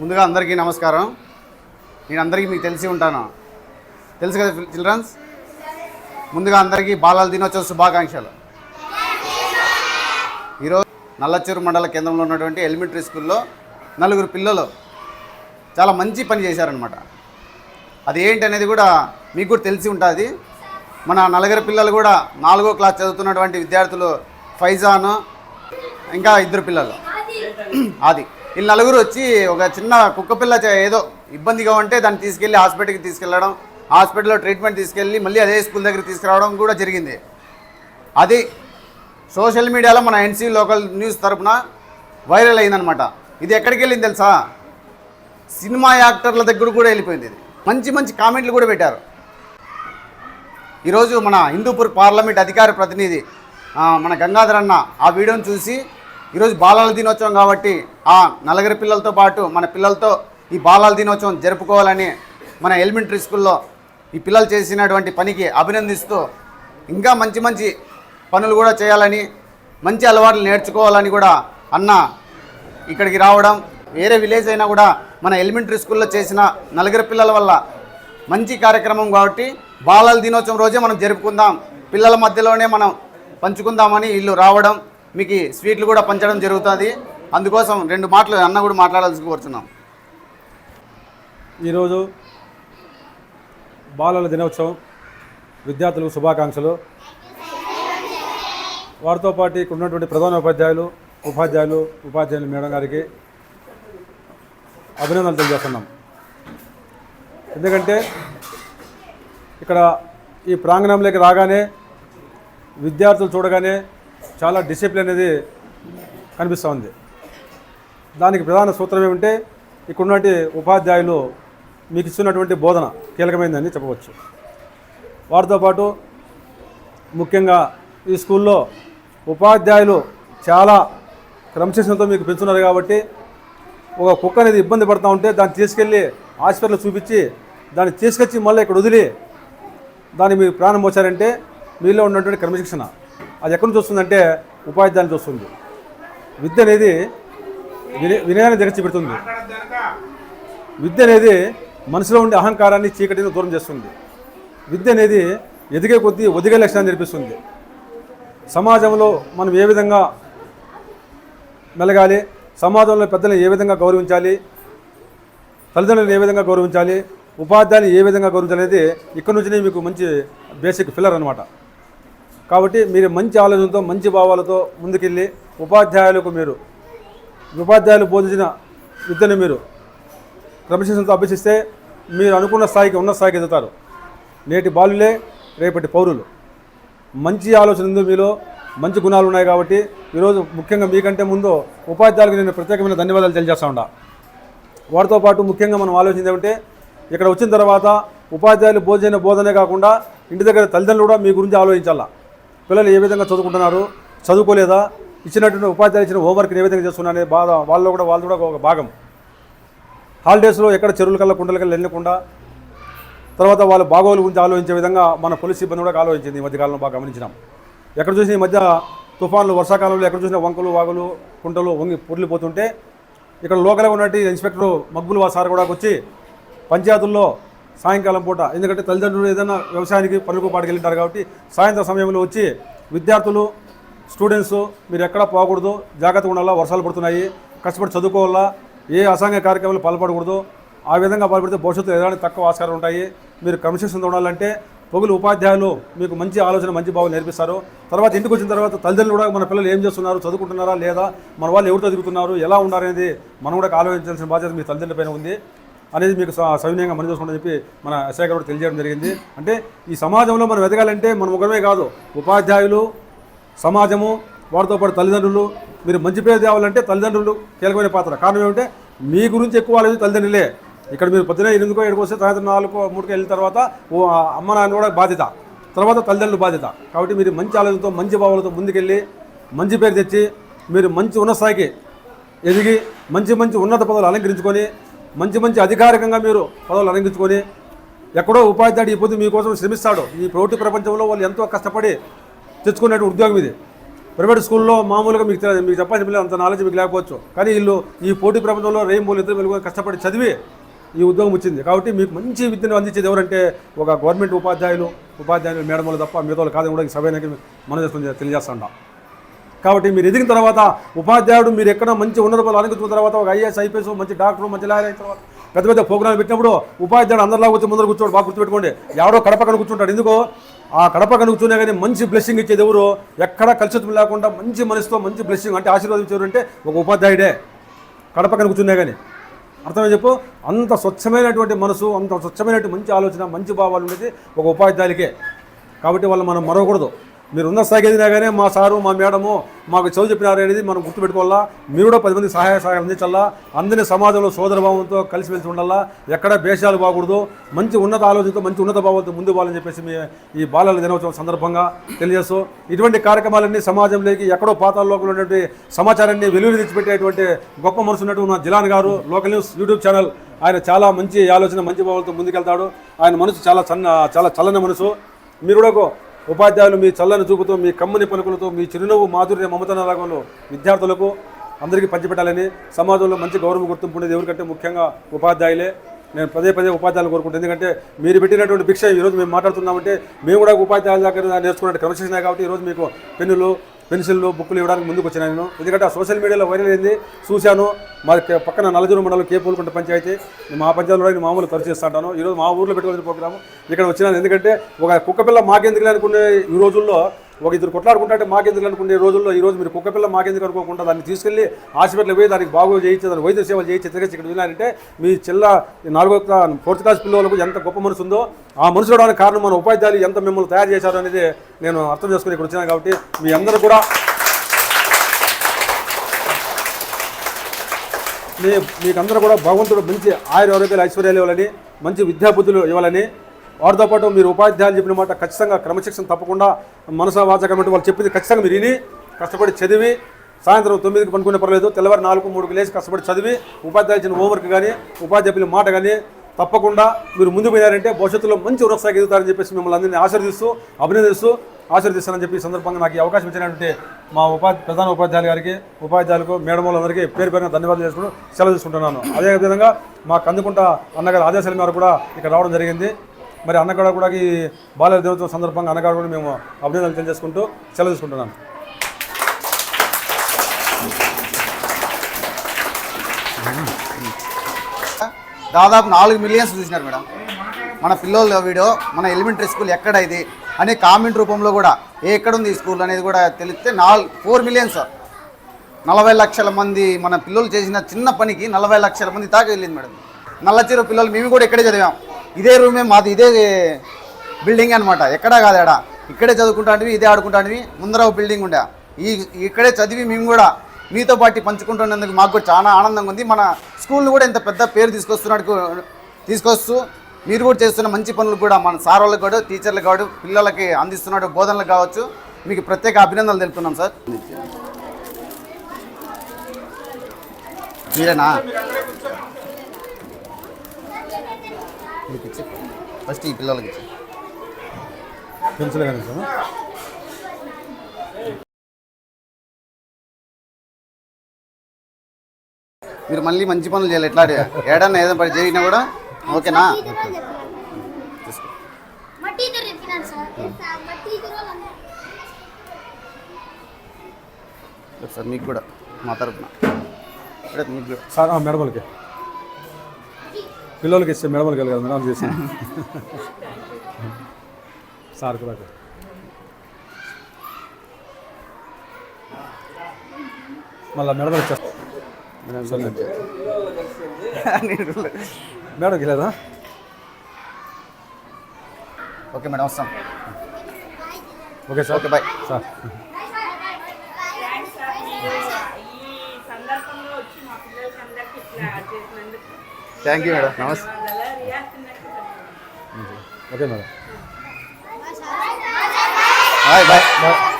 ముందుగా అందరికీ నమస్కారం. నేను అందరికీ మీకు తెలిసి ఉంటాను. తెలుసు కదా చిల్డ్రన్స్? ముందుగా అందరికీ బాలల దినోత్సవ శుభాకాంక్షలు. ఈరోజు నల్లచూరు మండల కేంద్రంలో ఉన్నటువంటి ఎలిమెంటరీ స్కూల్లో నలుగురు పిల్లలు చాలా మంచి పని చేశారనమాట అది ఏంటి అనేది కూడా మీకు కూడా తెలిసి ఉంటుంది. మన నలుగురు పిల్లలు కూడా నాలుగో క్లాస్ చదువుతున్నటువంటి విద్యార్థులు ఫైజాను ఇంకా ఇద్దరు పిల్లలు. అది వీళ్ళు నలుగురు వచ్చి ఒక చిన్న కుక్క పిల్ల ఏదో ఇబ్బందిగా ఉంటే దాన్ని తీసుకెళ్ళి హాస్పిటల్కి తీసుకెళ్ళడం హాస్పిటల్లో ట్రీట్మెంట్ తీసుకెళ్ళి మళ్ళీ అదే స్కూల్ దగ్గర తీసుకురావడం కూడా జరిగింది. అది సోషల్ మీడియాలో మన ఎన్సీ లోకల్ న్యూస్ తరఫున వైరల్ అయిందనమాట ఇది ఎక్కడికి వెళ్ళింది తెలుసా? సినిమా యాక్టర్ల దగ్గర కూడా వెళ్ళిపోయింది ఇది. మంచి మంచి కామెంట్లు కూడా పెట్టారు. ఈరోజు మన హిందూపూర్ పార్లమెంట్ అధికార ప్రతినిధి మన గంగాధర్ అన్న ఆ వీడియోని చూసి ఈరోజు బాలల దినోత్సవం కాబట్టి ఆ నలుగురు పిల్లలతో పాటు మన పిల్లలతో ఈ బాలల దినోత్సవం జరుపుకోవాలని మన ఎలిమెంటరీ స్కూల్లో ఈ పిల్లలు చేసినటువంటి పనికి అభినందిస్తూ ఇంకా మంచి మంచి పనులు కూడా చేయాలని మంచి అలవాట్లు నేర్చుకోవాలని కూడా అన్న ఇక్కడికి రావడం వేరే విలేజ్ అయినా కూడా మన ఎలిమెంటరీ స్కూల్లో చేసిన నలుగురు పిల్లల వల్ల మంచి కార్యక్రమం కాబట్టి బాలల దినోత్సవం రోజే మనం జరుపుకుందాం. పిల్లల మధ్యలోనే మనం పంచుకుందామని వీళ్ళు రావడం మీకు స్వీట్లు కూడా పంచడం జరుగుతుంది. అందుకోసం రెండు మాటలు అన్న కూడా మాట్లాడాల్సి కోరుచున్నాం. ఈరోజు బాలల దినోత్సవం విద్యార్థులకు శుభాకాంక్షలు. వారితో పాటు ఇక్కడ ఉన్నటువంటి ప్రధాన ఉపాధ్యాయులు ఉపాధ్యాయులు ఉపాధ్యాయులు మేడం గారికి అభినందనలు తెలియజేస్తున్నాం. ఎందుకంటే ఇక్కడ ఈ ప్రాంగణంలోకి రాగానే విద్యార్థులు చూడగానే చాలా డిసిప్లిన్ అనేది కనిపిస్తూ ఉంది. దానికి ప్రధాన సూత్రం ఏమంటే ఇక్కడ ఉపాధ్యాయులు మీకు ఇస్తున్నటువంటి బోధన కీలకమైందని చెప్పవచ్చు. వారితో పాటు ముఖ్యంగా ఈ స్కూల్లో ఉపాధ్యాయులు చాలా క్రమశిక్షణతో మీకు పెంచున్నారు కాబట్టి ఒక కుక్క అనేది ఇబ్బంది పడుతూ ఉంటే దాన్ని తీసుకెళ్ళి హాస్పిటల్ చూపించి దాన్ని తీసుకొచ్చి మళ్ళీ ఇక్కడ వదిలి దాన్ని మీరు ప్రాణం మోచారంటే మీలో ఉన్నటువంటి క్రమశిక్షణ. అది ఎక్కడి నుంచి వస్తుందంటే ఉపాధ్యాయులు చూస్తుంది. విద్య అనేది వినయాన్ని దిగచి పెడుతుంది విద్య అనేది మనసులో ఉండే అహంకారాన్ని చీకటిని దూరం చేస్తుంది. విద్య అనేది ఎదిగే కొద్దీ ఒదిగే లక్షణాన్ని నేర్పిస్తుంది. సమాజంలో మనం ఏ విధంగా మెలగాలి సమాజంలో పెద్దలను ఏ విధంగా గౌరవించాలి తల్లిదండ్రులను ఏ విధంగా గౌరవించాలి ఉపాధ్యాయులు ఏ విధంగా గౌరవించాలి అనేది ఇక్కడ నుంచినే మీకు మంచి బేసిక్ ఫిల్లర్ అనమాట కాబట్టి మీరు మంచి ఆలోచనతో మంచి భావాలతో ముందుకెళ్ళి ఉపాధ్యాయులకు మీరు ఉపాధ్యాయులు బోధించిన విద్యను మీరు క్రమశిక్షణతో అభ్యసిస్తే మీరు అనుకున్న స్థాయికి ఉన్న స్థాయికి ఎదుగుతారు. నేటి బాలులే రేపటి పౌరులు. మంచి ఆలోచన ఉంది మీలో మంచి గుణాలు ఉన్నాయి కాబట్టి ఈరోజు ముఖ్యంగా మీకంటే ముందు ఉపాధ్యాయులకు నేను ప్రత్యేకమైన ధన్యవాదాలు తెలియజేస్తా ఉండా వారితో పాటు ముఖ్యంగా మనం ఆలోచించింది ఏమంటే ఇక్కడ వచ్చిన తర్వాత ఉపాధ్యాయులు బోధన బోధనే కాకుండా ఇంటి దగ్గర తల్లిదండ్రులు కూడా మీ గురించి ఆలోచించాలా? పిల్లలు ఏ విధంగా చదువుకుంటున్నారు చదువుకోలేదా? ఇచ్చినటువంటి ఉపాధ్యాయులు ఇచ్చిన హోంవర్క్ని ఏ విధంగా చేస్తున్నారనే బాధ వాళ్ళు కూడా వాళ్ళు కూడా ఒక భాగం. హాలిడేస్లో ఎక్కడ చెరువుల కల్లా కుండల కల్లా వెళ్ళకుండా తర్వాత వాళ్ళ బాగోలు గురించి ఆలోచించే విధంగా మన పోలీస్ సిబ్బంది కూడా ఆలోచించింది ఈ మధ్యకాలంలో బాగా గమనించినాం. ఎక్కడ చూసినా ఈ మధ్య తుఫాన్లు వర్షాకాలంలో ఎక్కడ చూసినా వంకలు వాగులు కుంటలు వంగి పొర్లిపోతుంటే ఇక్కడ లోకల్గా ఉన్నట్టు ఇన్స్పెక్టర్ మగ్గులు వా సార్ కూడా వచ్చి పంచాయతీల్లో సాయంకాలం పూట. ఎందుకంటే తల్లిదండ్రులు ఏదైనా వ్యవసాయానికి పనులకు పాటుకు వెళ్ళింటారు కాబట్టి సాయంత్రం సమయంలో వచ్చి విద్యార్థులు స్టూడెంట్స్ మీరు ఎక్కడ పోకూడదు జాగ్రత్తగా ఉండాలా వర్షాలు పడుతున్నాయి కష్టపడి చదువుకోవాలా ఏ అసాంఘిక కార్యక్రమాలు పాల్పడకూడదు ఆ విధంగా పాల్పడితే భవిష్యత్తులో ఎలాంటి తక్కువ ఆస్కారం ఉంటాయి మీరు క్రమశిక్షణతో ఉండాలంటే పొగులు ఉపాధ్యాయులు మీకు మంచి ఆలోచన మంచి భావం నేర్పిస్తారు. తర్వాత ఇంటికి వచ్చిన తర్వాత తల్లిదండ్రులు కూడా మన పిల్లలు ఏం చేస్తున్నారు చదువుకుంటున్నారా లేదా మన వాళ్ళు ఎవరితో తిరుగుతున్నారు ఎలా ఉన్నారనేది మనం కూడా ఆలోచించాల్సిన బాధ్యత మీ తల్లిదండ్రుల పైన ఉంది. అనేది మీకు స- సవినయంగా మనం చూసుకుంటని చెప్పి మన శాఖ కూడా తెలియజేయడం జరిగింది. అంటే ఈ సమాజంలో మనం ఎదగాలంటే మనం ఒకరమే కాదు. ఉపాధ్యాయులు సమాజము వారితో పాటు తల్లిదండ్రులు మీరు మంచి పేరు తేవాలంటే తల్లిదండ్రులు కీలకమైన పాత్ర. కారణం ఏమంటే మీ గురించి ఎక్కువ ఆలోచన తల్లిదండ్రులే. ఇక్కడ మీరు పొద్దున ఎనిమిదికో ఏడుకో వస్తే సాయంత్రం నాలుగు మూడుకో వెళ్ళిన తర్వాత ఓ అమ్మ నాన్న కూడా బాధ్యత. తర్వాత తల్లిదండ్రులు బాధ్యత. కాబట్టి మీరు మంచి ఆలోచనతో మంచి భావాలతో ముందుకెళ్ళి మంచి పేరు తెచ్చి మీరు మంచి ఉన్న స్థాయికి ఎదిగి మంచి మంచి ఉన్నత పదవులు అలంకరించుకొని మంచి మంచి అధికారికంగా మీరు పదవులు అలంకరించుకొని ఎక్కడో ఉపాధ్యాయుడు ఈ పొద్దు మీకోసం శ్రమిస్తాడు. ఈ పోటీ ప్రపంచంలో వాళ్ళు ఎంతో కష్టపడి తెచ్చుకునేటువంటి ఉద్యోగం ఇది. ప్రైవేట్ స్కూల్లో మామూలుగా మీకు మీకు చెప్పాల్సిన పిల్లలు అంత నాలెడ్జ్ మీకు లేకపోవచ్చు. కానీ వీళ్ళు ఈ పోటీ ప్రపంచంలో రెయిన్బోలు ఇద్దరు వెలుగు కష్టపడి చదివి ఈ ఉద్యోగం వచ్చింది. కాబట్టి మీకు మంచి విద్యను అందించేది ఎవరంటే ఒక గవర్నమెంట్ ఉపాధ్యాయులు ఉపాధ్యాయులు మేడములు తప్ప మిగతా వాళ్ళు కాదని కూడా ఈ సభ్యానికి మనం చేసుకుని తెలియజేస్తాం కాబట్టి మీరు ఎదిగిన తర్వాత ఉపాధ్యాయుడు మీరు ఎక్కడ మంచి ఉన్నత పదవులు అనుకున్న తర్వాత ఒక ఐఏఎస్ ఐపీఎస్ మంచి డాక్టర్ మంచి లాయర్ అయిన తర్వాత పెద్ద పెద్ద ప్రోగ్రాం పెట్టినప్పుడు ఉపాధ్యాయుడు అందరిలా వచ్చి ముందర కూర్చోడు బాగా గుర్తుపెట్టుకోండి. ఎవడో కడప కను కూర్చుంటాడు. ఎందుకో? ఆ కడప కను కానీ మంచి బ్లెస్సింగ్ ఇచ్చేది ఎవరు? ఎక్కడ కలుషితం లేకుండా మంచి మనసుతో మంచి బ్లెస్సింగ్ అంటే ఆశీర్వాదం ఇచ్చేవారు అంటే ఒక ఉపాధ్యాయుడే. కడప కను కూర్చునే కానీ అర్థమై చెప్పు? అంత స్వచ్ఛమైనటువంటి మనసు అంత స్వచ్ఛమైనటువంటి మంచి ఆలోచన మంచి భావాలు ఉండేది ఒక ఉపాధ్యాయులకే. కాబట్టి వాళ్ళు మనం మరవకూడదు. మీరు ఉన్న స్థాయికి ఎదిగినా కానీ మా సారు మా మేడము మాకు చదువు చెప్పినారు అనేది మనం గుర్తుపెట్టుకోవాలా. మీరు కూడా పది మంది సహాయ సహాయం అందించాలా. అందరినీ సమాజంలో సోదరభావంతో కలిసిమెలిసి ఉండాలా. ఎక్కడ భేషాలు బాగూడదు. మంచి ఉన్నత ఆలోచనతో మంచి ఉన్నత భావంతో ముందు పోవాలని చెప్పేసి మీ ఈ బాలల దినోత్సవం సందర్భంగా తెలియజేస్తూ ఇటువంటి కార్యక్రమాలన్నీ సమాజంలోకి ఎక్కడో పాతాల్లోకి ఉన్నటువంటి సమాచారాన్ని వెలుగులు తెచ్చిపెట్టేటువంటి గొప్ప మనసు ఉన్నటువంటి మా జిలాన్ గారు లోకల్ న్యూస్ యూట్యూబ్ ఛానల్. ఆయన చాలా మంచి ఆలోచన మంచి భావాలతో ముందుకెళ్తాడు. ఆయన మనసు చాలా చన్న చాలా చల్లని మనసు. మీరు కూడా ఉపాధ్యాయులు మీ చల్లని చూపుతో మీ కమ్మని పలుకులతో మీ చిరునవ్వు మాధుర్య మమతన రాగంలో విద్యార్థులకు అందరికీ పంచిపెట్టాలని సమాజంలో మంచి గౌరవ గుర్తింపు ఉండేది ఎవరికంటే ముఖ్యంగా ఉపాధ్యాయులే. నేను పదే పదే ఉపాధ్యాయులు కోరుకుంటాను ఎందుకంటే మీరు పెట్టినటువంటి భిక్ష ఈరోజు మేము మాట్లాడుతున్నామంటే మేము కూడా ఉపాధ్యాయుల దగ్గర నేర్చుకున్నట్టు క్రమశిక్షణ కాబట్టి ఈరోజు మీకు పెన్నులు పెన్సిళ్ళు బుక్కులు ఇవ్వడానికి ముందుకు వచ్చిన నేను. ఎందుకంటే ఆ సోషల్ మీడియాలో వైరల్ అయింది. చూశాను. మా పక్కన నలజూరు మండలం కేపూలకుంట పంచాయతీ. మా పంచాయతీలో నేను మామూలు ఖర్చు చేస్తుంటాను ఈరోజు మా ఊర్లో పెట్టుకోవాల్సిన ప్రోగ్రాము. ఇక్కడ వచ్చినాను. ఎందుకంటే ఒక కుక్కపిల్ల మాకెందుకు అనుకునే ఈ రోజుల్లో ఒక ఇద్దరు కొట్లాడుకుంటే మాకెందుకు అనుకునే రోజుల్లో ఈ రోజు మీరు కుక్కపిల్ల మాకెందుకు అనుకోకుండా దాన్ని తీసుకెళ్ళి హాస్పిటల్కి పోయి దానికి బాగు చేయించి దాని వైద్య సేవలు చేయించి తిరిగి ఇక్కడ వినాలంటే మీ చిల్ల నాలుగో ఫోర్త్ క్లాస్ పిల్లలకు ఎంత గొప్ప మనసు ఉందో ఆ మనసు రావడానికి కారణం మన ఉపాధ్యాయులు ఎంత మిమ్మల్ని తయారు చేశారు అనేది నేను అర్థం చేసుకుని ఇక్కడ వచ్చినాను కాబట్టి మీ అందరూ కూడా మీ మీకందరూ కూడా భగవంతుడు మంచి ఆయుర ఆరోగ్యాలు ఐశ్వర్యాలు ఇవ్వాలని మంచి విద్యాబుద్ధులు ఇవ్వాలని వారితో పాటు మీరు ఉపాధ్యాయులు చెప్పిన మాట ఖచ్చితంగా క్రమశిక్షణ తప్పకుండా మనసా వాచకమంటే వాళ్ళు చెప్పింది ఖచ్చితంగా మీరు విని కష్టపడి చదివి సాయంత్రం తొమ్మిదికి పనుకునే పర్లేదు తెల్లవారు నాలుగు మూడుకి లేచి కష్టపడి చదివి ఉపాధ్యాయులు ఇచ్చిన హోంవర్క్ కానీ ఉపాధ్యాయుల మాట కానీ తప్పకుండా మీరు ముందు పోయినారంటే భవిష్యత్తులో మంచి ఉన్నతస్థాయికి ఎదుగుతారని చెప్పేసి మిమ్మల్ని అందరినీ ఆశీర్దిస్తూ అభినందిస్తూ ఆశీర్దిస్తానని చెప్పి సందర్భంగా నాకు ఈ అవకాశం ఇచ్చినటువంటి మా ఉపాధి ప్రధాన ఉపాధ్యాయులు గారికి ఉపాధ్యాయులకు మేడములందరికీ పేరు పేరున ధన్యవాదాలు చేసుకుంటూ సెలవు తీసుకుంటున్నాను. అదేవిధంగా మా కందుకుంట అన్నగారి ఆదేశాల మేరకు కూడా ఇక్కడ రావడం జరిగింది. మరి అన్నగాడ కూడా ఈ బాలల దినోత్సవం సందర్భంగా అన్నగాడ కూడా మేము అభినందనలు తెలియజేసుకుంటూ సెలవు తీసుకుంటున్నాను దాదాపు నాలుగు మిలియన్స్ చూసినారు మేడం. మన పిల్లల వీడియో మన ఎలిమెంటరీ స్కూల్ ఎక్కడ ఇది అనే కామెంట్ రూపంలో కూడా ఎక్కడుంది ఎక్కడ ఉంది ఈ స్కూల్ అనేది కూడా తెలిస్తే నాలుగు ఫోర్ మిలియన్స్ నలభై లక్షల మంది మన పిల్లలు చేసిన చిన్న పనికి నలభై లక్షల మంది దాకా వెళ్ళింది మేడం. నల్లచీర పిల్లలు మేము కూడా ఇక్కడే చదివాం. ఇదే రూమే మాది ఇదే బిల్డింగ్ అనమాట ఎక్కడా కాదు ఎడా ఇక్కడే చదువుకుంటాంటివి ఇదే ఆడుకుంటాంటివి ముందర ఒక బిల్డింగ్ ఉండే. ఈ ఇక్కడే చదివి మేము కూడా మీతో పాటు పంచుకుంటున్నందుకు మాకు కూడా చాలా ఆనందంగా ఉంది. మన స్కూల్ని కూడా ఇంత పెద్ద పేరు తీసుకొస్తున్నట్టు తీసుకొస్తూ మీరు కూడా చేస్తున్న మంచి పనులు కూడా మన సార్ వాళ్ళకి కూడా టీచర్లకు కావచ్చు పిల్లలకి అందిస్తున్నాడు బోధనలకు కావచ్చు. మీకు ప్రత్యేక అభినందనలు తెలుపుతున్నాం సార్. మీరేనా? మీకు ఇచ్చి. ఫస్ట్ ఈ పిల్లలకి ఇచ్చి. పెన్సిల్ కానీ సార్ మీరు మళ్ళీ మంచి పనులు చేయాలి. ఎట్లా ఏడన్నా ఏదైనా పని చేసినా కూడా ఓకేనా? సార్. మీకు కూడా. మా తరపున. ఇప్పుడే మీకు కూడా. సార్ ఆ, మేడమలకి పిల్లలకి ఇస్తే మేడమలకి వెళ్ళి కదా మేడం చేసి. సార్ కూడా మళ్ళీ మేడం ఇచ్చేస్తా మేడంకి లేదా. ఓకే మేడం వస్తాం. Okay sir. Okay bye. Sir ఈ సందర్భంలో వచ్చి మా పిల్లలకి అందరికి ఇట్లా చేసినందుకు థ్యాంక్ యూ మేడం నమస్తే okay madam bye bye bye